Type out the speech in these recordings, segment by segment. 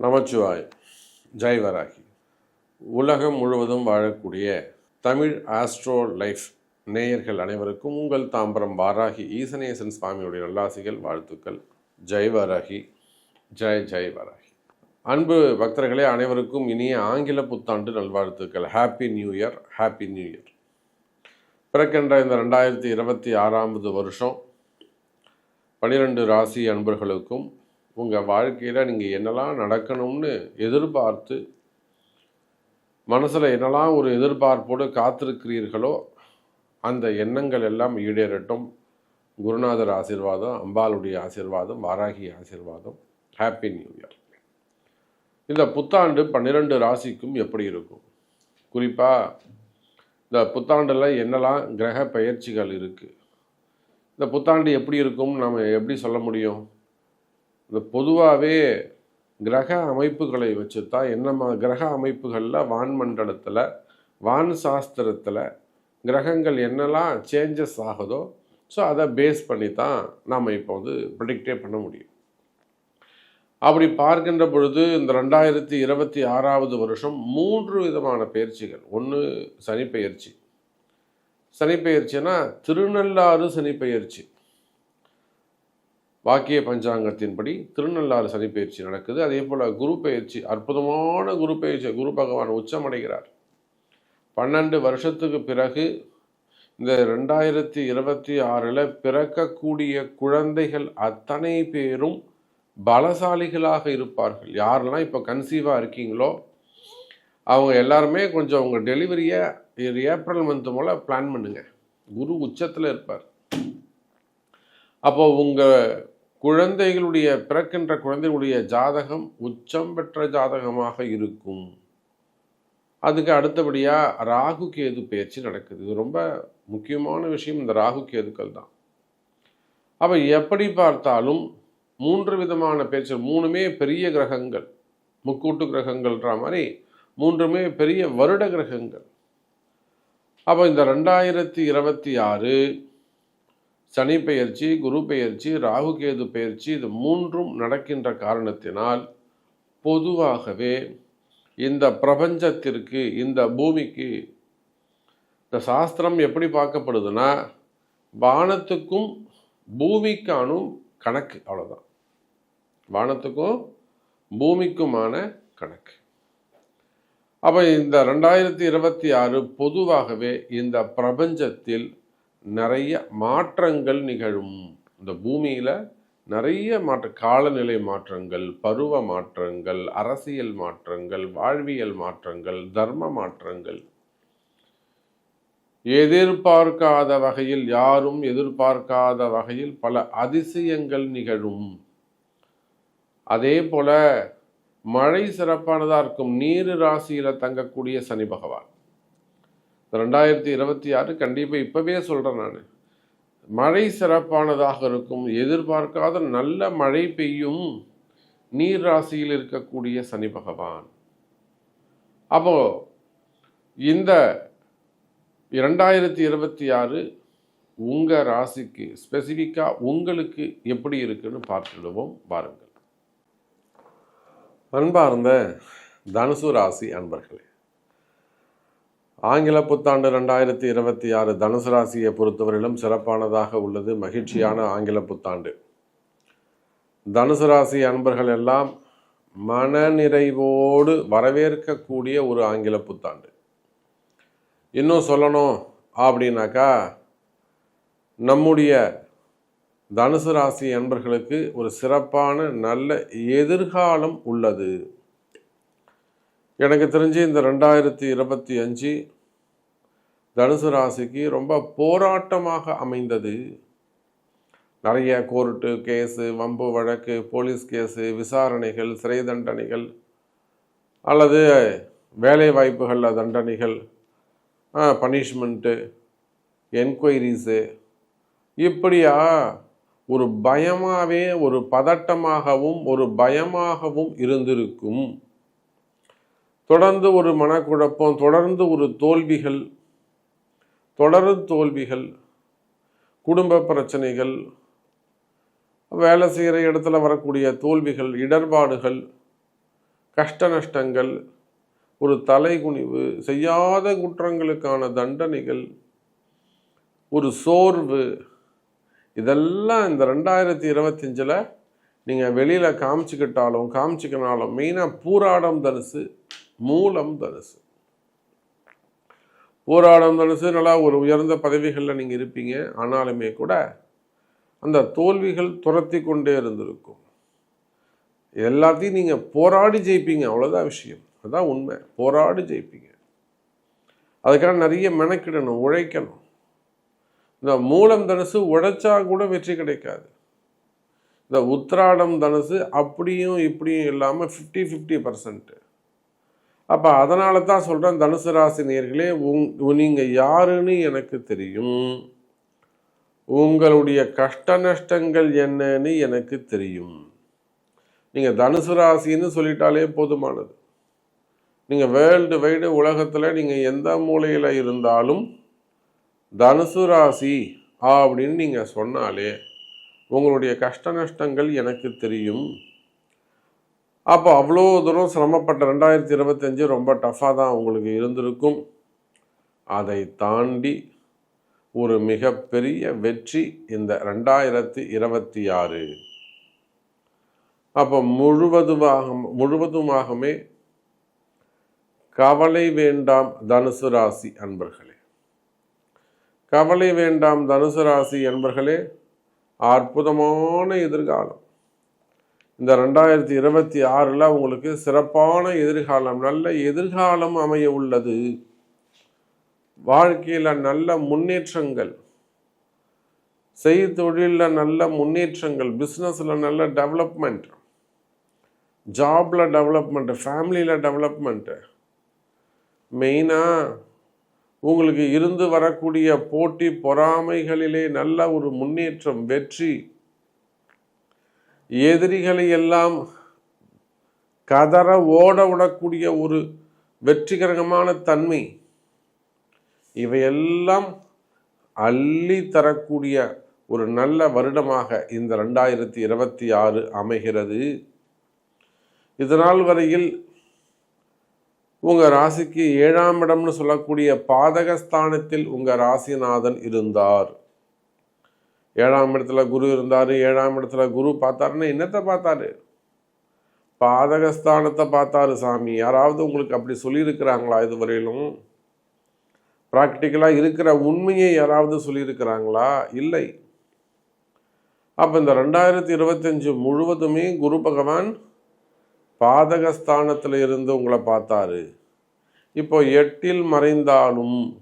நமச்சிவாய். ஜெய் வராகி. உலகம் முழுவதும் வாழக்கூடிய தமிழ் ஆஸ்ட்ரோ லைஃப் நேயர்கள் அனைவருக்கும் உங்கள் தாம்பரம் வாராகி ஈசனேசன் சுவாமியுடைய நல்லாசிகள் வாழ்த்துக்கள். ஜெய் வராகி. ஜெய் ஜெய் வராகி. அன்பு பக்தர்களே அனைவருக்கும் இனிய ஆங்கில புத்தாண்டு நல்வாழ்த்துக்கள். Happy new year happy new year பிறக்கின்ற இந்த ரெண்டாயிரத்தி இருபத்தி ஆறாவது வருஷம் பனிரெண்டு ராசி அன்பர்களுக்கும் உங்கள் வாழ்க்கையில் நீங்கள் என்னெல்லாம் நடக்கணும்னு எதிர்பார்த்து மனசில் என்னெல்லாம் ஒரு எதிர்பார்ப்போடு காத்திருக்கிறீர்களோ அந்த எண்ணங்கள் எல்லாம் ஈடேறட்டும். குருநாதர் ஆசிர்வாதம் அம்பாளுடைய ஆசிர்வாதம் வாராகி ஆசிர்வாதம். ஹாப்பி நியூ இயர் இந்த புத்தாண்டு பன்னிரெண்டு ராசிக்கும் எப்படி இருக்கும்? குறிப்பாக இந்த புத்தாண்டில் என்னெல்லாம் கிரக பயிற்சிகள் இருக்குது இந்த புத்தாண்டு எப்படி இருக்கும் நம்ம எப்படி சொல்ல முடியும்? இந்த பொதுவாகவே கிரக அமைப்புகளை வச்சு தான் என்ன கிரக அமைப்புகளில் வான்மண்டலத்தில் வான் சாஸ்திரத்தில் கிரகங்கள் என்னெல்லாம் சேஞ்சஸ் ஆகுதோ ஸோ அதை பேஸ் பண்ணி தான் நாம் இப்போ வந்து ப்ரிடிக்டே பண்ண முடியும். அப்படி பார்க்கின்ற பொழுது இந்த ரெண்டாயிரத்தி இருபத்தி ஆறாவது வருஷம் மூன்று விதமான பயிற்சிகள். ஒன்று சனிப்பெயர்ச்சி. சனிப்பெயர்ச்சின்னா திருநள்ளாறு சனிப்பெயர்ச்சி. வாக்கிய பஞ்சாங்கத்தின்படி திருநள்ளாறு சனி பயிற்சி நடக்குது. அதே போல் குரு பயிற்சி அற்புதமான குரு பயிற்சி குரு பகவான் உச்சமடைகிறார். பன்னெண்டு வருஷத்துக்கு பிறகு இந்த ரெண்டாயிரத்தி இருபத்தி ஆறில் பிறக்கக்கூடிய குழந்தைகள் அத்தனை பேரும் பலசாலிகளாக இருப்பார்கள். யாரெல்லாம் இப்போ கன்சீவாக இருக்கீங்களோ அவங்க எல்லாருமே கொஞ்சம் உங்கள் டெலிவரியை ஏப்ரல் மந்த் போல் பிளான் பண்ணுங்க. குரு உச்சத்தில் இருப்பார். அப்போ உங்கள் குழந்தைகளுடைய பிறக்கின்ற குழந்தைகளுடைய ஜாதகம் உச்சம் பெற்ற ஜாதகமாக இருக்கும். அதுக்கு அடுத்தபடியாக ராகு கேது பயிற்சி நடக்குது. இது ரொம்ப முக்கியமான விஷயம் இந்த ராகு கேதுக்கள் தான். அப்போ எப்படி பார்த்தாலும் மூன்று விதமான பேச்சு மூணுமே பெரிய கிரகங்கள். முக்கூட்டு கிரகங்கள்ன்ற மாதிரி மூன்றுமே பெரிய வருட கிரகங்கள். அப்போ இந்த ரெண்டாயிரத்தி இருபத்தி ஆறு சனி பெயர்ச்சி குரு பெயர்ச்சி ராகுகேது பெயர்ச்சி இது மூன்றும் நடக்கின்ற காரணத்தினால் பொதுவாகவே இந்த பிரபஞ்சத்திற்கு இந்த பூமிக்கு இந்த சாஸ்திரம் எப்படி பார்க்கப்படுதுன்னா வானத்துக்கும் பூமிக்கானும் கணக்கு அவ்வளோதான் வானத்துக்கும் பூமிக்குமான கணக்கு. அப்போ இந்த ரெண்டாயிரத்தி இருபத்தி ஆறு பொதுவாகவே இந்த பிரபஞ்சத்தில் நிறைய மாற்றங்கள் நிகழும். இந்த பூமியில் நிறைய மாற்ற காலநிலை மாற்றங்கள் பருவ மாற்றங்கள் அரசியல் மாற்றங்கள் வாழ்வியல் மாற்றங்கள் தர்ம மாற்றங்கள். எதிர்பார்க்காத வகையில் யாரும் எதிர்பார்க்காத வகையில் பல அதிசயங்கள் நிகழும். அதே போல மழை சிறப்பானதாக இருக்கும். நீர் ராசியில் தங்கக்கூடிய சனி பகவான். ரெண்டாயிரத்தி இருபத்தி ஆறு கண்டிப்பாக இப்போவே சொல்கிறேன் நான். மழை சிறப்பானதாக இருக்கும். எதிர்பார்க்காத நல்ல மழை பெய்யும் நீர் ராசியில் இருக்கக்கூடிய சனி பகவான். அப்போ இந்த இரண்டாயிரத்தி இருபத்தி ஆறு உங்கள் ராசிக்கு ஸ்பெசிஃபிக்காக உங்களுக்கு எப்படி இருக்குன்னு பார்த்துடுவோம். பாருங்கள் அன்பார்ந்த தனுசு ராசி அன்பர்களே ஆங்கில புத்தாண்டு ரெண்டாயிரத்தி இருபத்தி ஆறு தனுசு ராசியை பொறுத்தவரையிலும் சிறப்பானதாக உள்ளது. மகிழ்ச்சியான ஆங்கில புத்தாண்டு. தனுசு ராசி அன்பர்கள் எல்லாம் மனநிறைவோடு வரவேற்கக்கூடிய ஒரு ஆங்கில புத்தாண்டு. இன்னும் சொல்லணும் அப்படின்னாக்கா நம்முடைய தனுசு ராசி அன்பர்களுக்கு ஒரு சிறப்பான நல்ல எதிர்காலம் உள்ளது. எனக்கு தெரிஞ்சு இந்த ரெண்டாயிரத்தி இருபத்தி அஞ்சு தனுசு ராசிக்கு ரொம்ப போராட்டமாக அமைந்தது. நிறைய கோர்ட்டு கேஸு வம்பு வழக்கு போலீஸ் கேஸு விசாரணைகள் சிறை தண்டனைகள் அல்லது வேலை வாய்ப்புகளில் தண்டனைகள் பனிஷ்மெண்ட்டு என்கொயரிஸு. இப்படியா ஒரு பயமாகவே ஒரு பதட்டமாகவும் ஒரு பயமாகவும் இருந்திருக்கும். தொடர்ந்து ஒரு மனக்குழப்பம் தொடர்ந்து ஒரு தோல்விகள் தொடர்ந்து தோல்விகள் குடும்ப பிரச்சனைகள் வேலை செய்கிற இடத்துல வரக்கூடிய தோல்விகள் இடர்பாடுகள் கஷ்ட நஷ்டங்கள் ஒரு தலைகுனிவு செய்யாத குற்றங்களுக்கான தண்டனைகள் ஒரு சோர்வு இதெல்லாம் இந்த ரெண்டாயிரத்தி இருபத்தஞ்சில் நீங்கள் வெளியில் காமிச்சிக்கிட்டாலும் காமிச்சிக்கினாலும் மெயினாக பூராடம் தனுசு மூலம் தனுசு. போராடம் தனுசு நல்லா ஒரு உயர்ந்த பதவிகளில் நீங்கள் இருப்பீங்க. ஆனாலுமே கூட அந்த தோல்விகள் துரத்தி கொண்டே இருந்திருக்கும். எல்லாத்தையும் நீங்கள் போராடி ஜெயிப்பீங்க. அவ்வளோதான் விஷயம். அதுதான் உண்மை. போராடி ஜெயிப்பீங்க. அதுக்காக நிறைய மெனக்கிடணும் உழைக்கணும். இந்த மூலம் தனுசு உழைச்சா கூட வெற்றி கிடைக்காது. இந்த உத்திராடம் தனுசு அப்படியும் இப்படியும் இல்லாமல் ஃபிஃப்டி ஃபிஃப்டி பர்சன்ட்டு அப்போ அதனால தான் சொல்கிறேன் தனுசு ராசி நேர்களே உங் நீங்கள் யாருன்னு எனக்கு தெரியும். உங்களுடைய கஷ்ட நஷ்டங்கள் என்னன்னு எனக்கு தெரியும். நீங்கள் தனுசு ராசின்னு சொல்லிட்டாலே போதுமானது. நீங்கள் வேர்ல்டு வைடு உலகத்தில் நீங்கள் எந்த மூலையில் இருந்தாலும் தனுசு ராசி அப்படின்னு நீங்கள் சொன்னாலே உங்களுடைய கஷ்ட நஷ்டங்கள் எனக்கு தெரியும். அப்போ அவ்வளோ தூரம் சிரமப்பட்ட ரெண்டாயிரத்தி இருபத்தஞ்சு ரொம்ப டஃப்பாக தான் உங்களுக்கு இருந்திருக்கும். அதை தாண்டி ஒரு மிகப்பெரிய வெற்றி இந்த ரெண்டாயிரத்தி இருபத்தி ஆறு. அப்போ முழுவதுமாக முழுவதுமாகவே கவலை வேண்டாம் தனுசு ராசி அன்பர்களே. கவலை வேண்டாம் தனுசு ராசி அன்பர்களே அற்புதமான எதிர்காலம். இந்த ரெண்டாயிரத்தி இருபத்தி ஆறில் உங்களுக்கு சிறப்பான எதிர்காலம் நல்ல எதிர்காலம் அமைய உள்ளது. வாழ்க்கையில் நல்ல முன்னேற்றங்கள் செய் தொழிலில் நல்ல முன்னேற்றங்கள் பிஸ்னஸில் நல்ல டெவலப்மெண்ட் ஜாபில் டெவலப்மெண்ட்டு ஃபேமிலியில் டெவலப்மெண்ட்டு மெயினாக உங்களுக்கு இருந்து வரக்கூடிய போட்டி பொறாமைகளிலே நல்ல ஒரு முன்னேற்றம் வெற்றி. எதிரிகளை எல்லாம் கதற ஓட விடக்கூடிய ஒரு வெற்றிகரமான தன்மை இவையெல்லாம் அள்ளி தரக்கூடிய ஒரு நல்ல வருடமாக இந்த ரெண்டாயிரத்தி இருபத்தி ஆறு அமைகிறது. இதனால் வரையில் உங்கள் ராசிக்கு ஏழாம் இடம்னு சொல்லக்கூடிய பாதகஸ்தானத்தில் உங்கள் ராசிநாதன் இருந்தார். ஏழாம் இடத்துல குரு இருந்தார் ஏழாம் இடத்துல குரு பார்த்தாருன்னா என்னத்தை பார்த்தாரு? பாதகஸ்தானத்தை பார்த்தாரு சாமி. யாராவது உங்களுக்கு அப்படி சொல்லியிருக்கிறாங்களா இதுவரையிலும்? ப்ராக்டிக்கலாக இருக்கிற உண்மையை யாராவது சொல்லியிருக்கிறாங்களா? இல்லை. அப்போ இந்த ரெண்டாயிரத்தி இருபத்தஞ்சு முழுவதுமே குரு பகவான் பாதகஸ்தானத்தில் இருந்து உங்களை பார்த்தாரு. இப்போ எட்டில் மறைந்தாலும்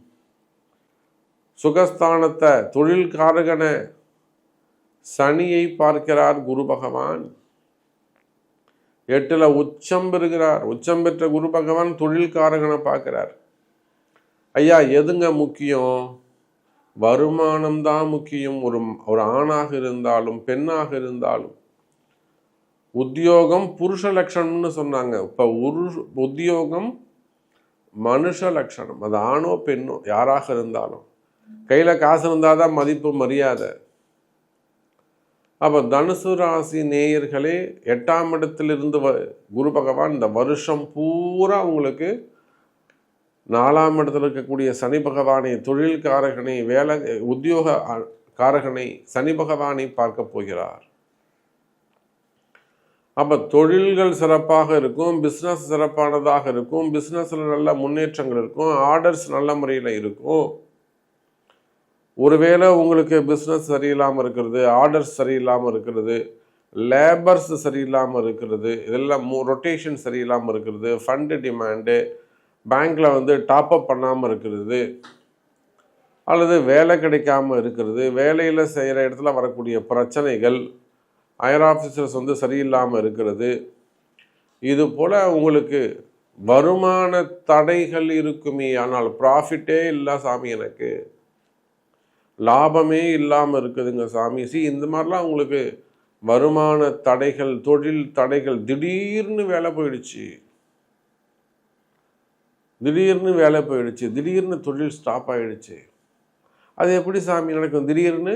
சுகஸ்தானத்தை தொழில்காரகனை சனியை பார்க்கிறார் குரு பகவான். எட்டுல உச்சம் பெறுகிறார். உச்சம் பெற்ற குரு பகவான் தொழில்காரகனை பார்க்கிறார். ஐயா எதுங்க முக்கியம்? வருமானம் தான் முக்கியம். ஒரு ஒரு ஆணாக இருந்தாலும் பெண்ணாக இருந்தாலும். உத்தியோகம் புருஷ லட்சணம்னு சொன்னாங்க. இப்போ உரு உத்தியோகம் மனுஷ லட்சணம். அது ஆணோ பெண்ணோ யாராக இருந்தாலும். கையில் காசு இருந்தால் தான் மதிப்பு மரியாதை. அப்போ தனுசு ராசி நேயர்களே எட்டாம் இடத்திலிருந்து வ குரு பகவான் இந்த வருஷம் பூரா உங்களுக்கு நாலாம் இடத்துல இருக்கக்கூடிய சனி பகவானை தொழில்காரகனை வேலை உத்தியோக காரகனை சனி பகவானை பார்க்க போகிறார். அப்போ தொழில்கள் சிறப்பாக இருக்கும் பிஸ்னஸ் சிறப்பானதாக இருக்கும் பிஸ்னஸில் நல்ல முன்னேற்றங்கள் இருக்கும் ஆர்டர்ஸ் நல்ல முறையில் இருக்கும். ஒருவேளை உங்களுக்கு பிஸ்னஸ் சரியில்லாமல் இருக்கிறது ஆர்டர்ஸ் சரியில்லாமல் இருக்கிறது லேபர்ஸ் சரியில்லாமல் இருக்கிறது இதெல்லாம் ரொட்டேஷன் சரியில்லாமல் இருக்கிறது ஃபண்டு டிமாண்டு பேங்க்கில் வந்து டாப்அப் பண்ணாமல் இருக்கிறது அல்லது வேலை கிடைக்காம இருக்கிறது வேலையில் செய்கிற இடத்துல வரக்கூடிய பிரச்சனைகள் ஹையர் ஆஃபீஸர்ஸ் வந்து சரியில்லாமல் இருக்கிறது இது போல் உங்களுக்கு வருமான தடைகள் இருக்குமே ஆனால் ப்ராஃபிட்டே இல்லை சாமி எனக்கு. லாபமே இல்லாமல் இருக்குதுங்க சாமி. சி இந்த மாதிரிலாம் உங்களுக்கு வருமான தடைகள் தொழில் தடைகள் திடீர்னு வேலை போயிடுச்சு. திடீர்னு வேலை போயிடுச்சு. திடீர்னு தொழில் ஸ்டாப் ஆகிடுச்சு அது எப்படி சாமி நடக்கும்? திடீர்னு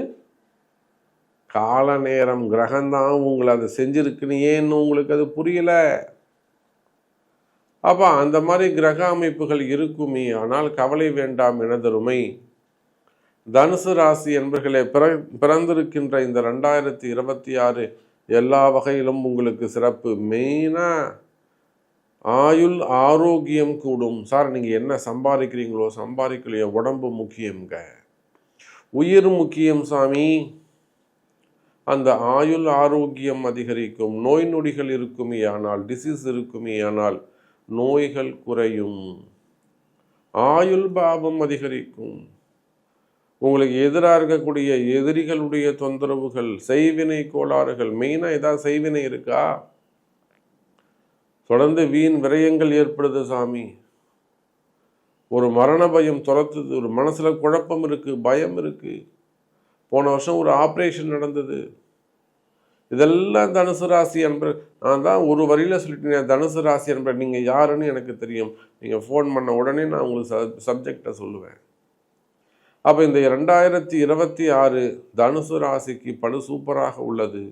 கால நேரம் கிரகம்தான் உங்களை அதை செஞ்சுருக்குன்னு ஏன்னு உங்களுக்கு அது புரியலை. அப்போ அந்த மாதிரி கிரக அமைப்புகள் இருக்குமே ஆனால் கவலை வேண்டாம் எனதருமை தனுசு ராசி என்பர்களே பிற பிறந்திருக்கின்ற இந்த ரெண்டாயிரத்தி இருபத்தி ஆறு எல்லா வகையிலும் உங்களுக்கு சிறப்பு. மெயினாக ஆயுள் ஆரோக்கியம் கூடும். சார் நீங்கள் என்ன சம்பாதிக்கிறீங்களோ சம்பாதிக்கலையோ உடம்பு முக்கியம்ங்க. உயிர் முக்கியம் சாமி. அந்த ஆயுள் ஆரோக்கியம் அதிகரிக்கும். நோய் நொடிகள் இருக்குமே ஆனால் டிசீஸ் இருக்குமே ஆனால் நோய்கள் குறையும். ஆயுள் பாவம் அதிகரிக்கும். உங்களுக்கு எதிராக இருக்கக்கூடிய எதிரிகளுடைய தொந்தரவுகள் செய்வினை கோளாறுகள் மெயினாக ஏதாவது செய்வினை இருக்கா? தொடர்ந்து வீண் விரயங்கள் ஏற்படுது சாமி. ஒரு மரண பயம் துரத்துது ஒரு மனசில் குழப்பம் இருக்குது பயம் இருக்குது போன வருஷம் ஒரு ஆப்ரேஷன் நடந்தது. இதெல்லாம் தனுசு ராசி என்பர் நான் தான் ஒரு வரியில் சொல்லிட்டேன் தனுசு ராசி என்பர் நீங்கள் யாருன்னு எனக்கு தெரியும். நீங்கள் ஃபோன் பண்ண உடனே நான் உங்களுக்கு சப் சப்ஜெக்டை சொல்லுவேன். அப்போ இந்த ரெண்டாயிரத்தி இருபத்தி ஆறு தனுசு ராசிக்கு படு சூப்பராக உள்ளது.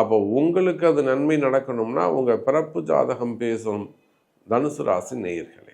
அப்போ உங்களுக்கு அது நன்மை நடக்கணும்னா உங்கள் பிறப்பு ஜாதகம் பேசும் தனுசு ராசி நேயர்கள்.